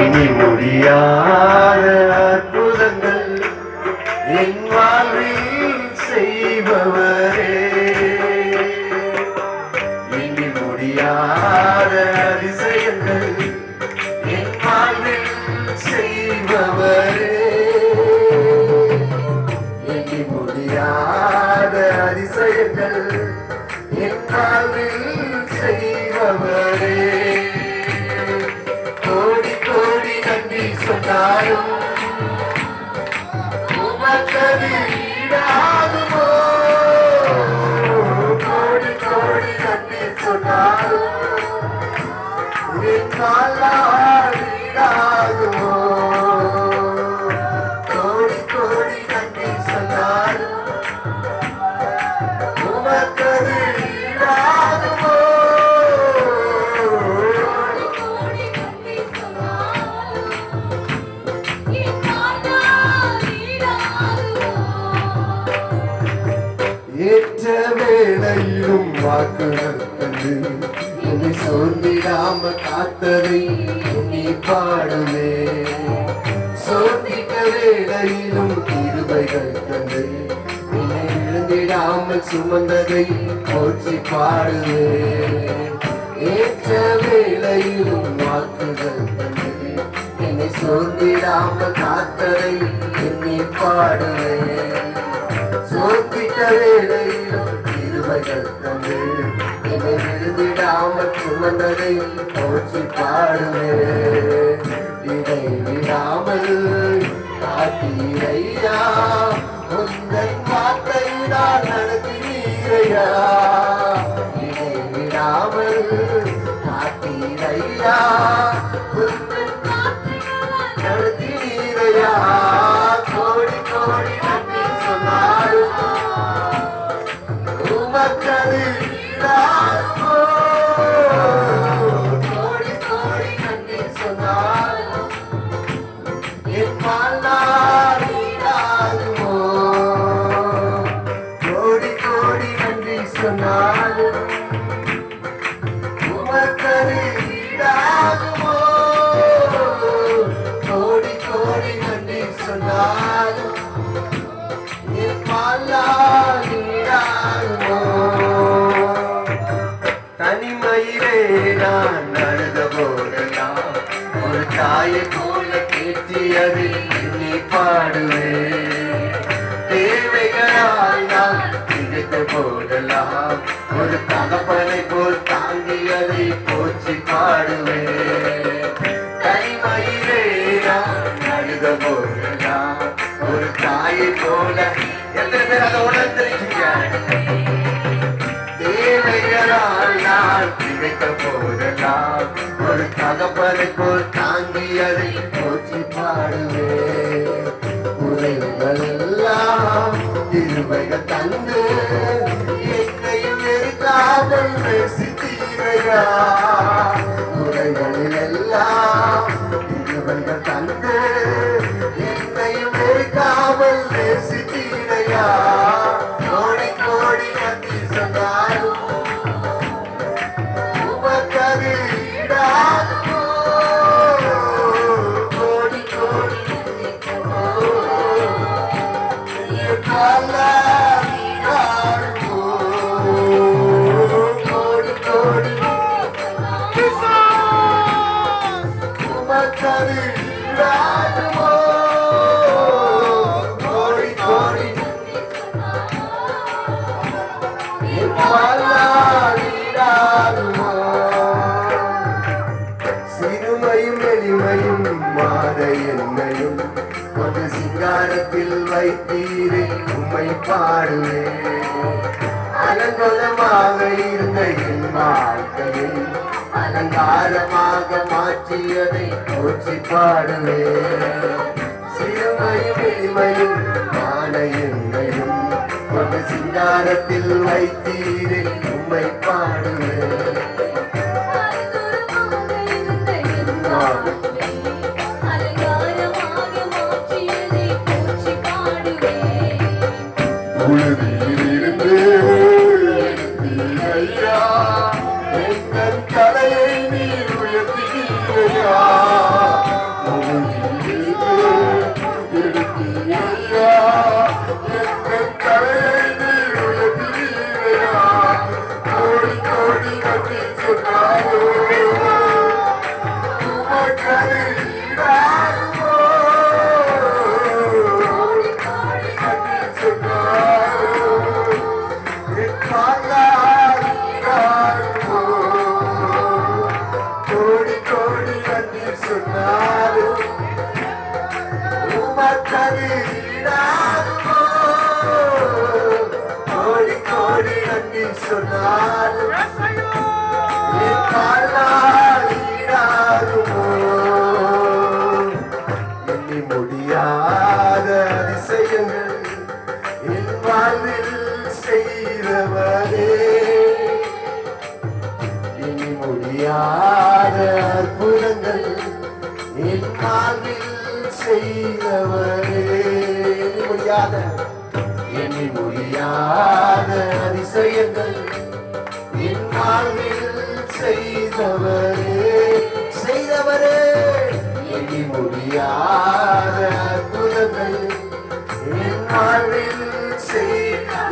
இனி முடியாத அற்புதங்கள் என் வாழ்வில் செய்பவரே. இனி முடியாத அதிசயங்கள் என் வாழ்வில் செய் சொன்னாலும் உமக்கது ஈடாகுமோ? கோடி கோடி நன்றி சொன்னாலும் என்னை சோர்ந்திடாம காத்ததை நீ பாடுமே. சோர்ந்திட்ட வேளையிலும் கிருபைகள் தந்து என்னை விழுந்திடாமல் சுமந்ததை போற்றி பாடுவே ஏற்ற வேளையிலும் வாக்குகள் தந்து என்னை சோர்ந்திடாமல் காத்ததை என்னை பாடுவே சோர்ந்திட்ட வேளையிலும் கிருபைகள் தந்து என்னை விழுந்திடாமல் சுமந்ததை போற்றி பாடுமே இதை விடாமல் காட்டீரையா உந்தன் வார்த்தை நான் இதை விடாமல் காட்டீரையா உந்தன் கோடி கோடி நன்றி சொன்னாலும் தாயை போல கேட்டியது எண்ணி பாடுவேன். தேவைகளால் நான் நினைத்த போதெல்லாம் ஒரு தகப்பனை போல் தாங்கியதை போச்சு பாடுவே தனிமையிலே நான் அழுத போதெல்லாம் ஒரு தாயை போல எத்தனை பேர் அதை உணர்ந்திருக்கீங்க தேவைகளால் நான் ஒரு தகப்பனை போல் தாங்கியதை போற்றி பாடுவேன். உறவுகள் எல்லாம் திருவைகள் தந்து Yeah. வைத்தீரே உம்மை பாடுவேன் அலங்கோலமாக இருந்த என் வாழ்க்கையை அலங்காரமாக மாற்றியதை போற்றி பாடுவேன் சிறுமையும் எளிமையும் மான என்னையும் ஒரு சிங்காரத்தில் வைத்தீரே உம்மை பாடுவேன் அலங்காரமாக மாற்றியதை போற்றி பாடுவேன் உமக்கது கோடி கோடி நன்றி சொன்னாலும் எண்ணி முடியாத அதிசயங்கள் என் வாழ்வில் வாழ்வில் செய்தவரே. எண்ணி முடியாத எண்ணி முடியாத அதிசயங்கள். என் வாழ்வில் செய்தவரே. செய்தவரே. எண்ணி முடியாத அற்புதங்கள். என் வாழ்வில்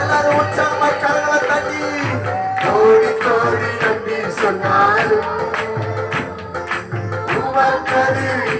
எல்லாரும் உற்சாகமாய் கரங்களை தட்டி கோடி கோடி நன்றி சொன்னாலும் உமக்கது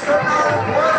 Professor Al Brown.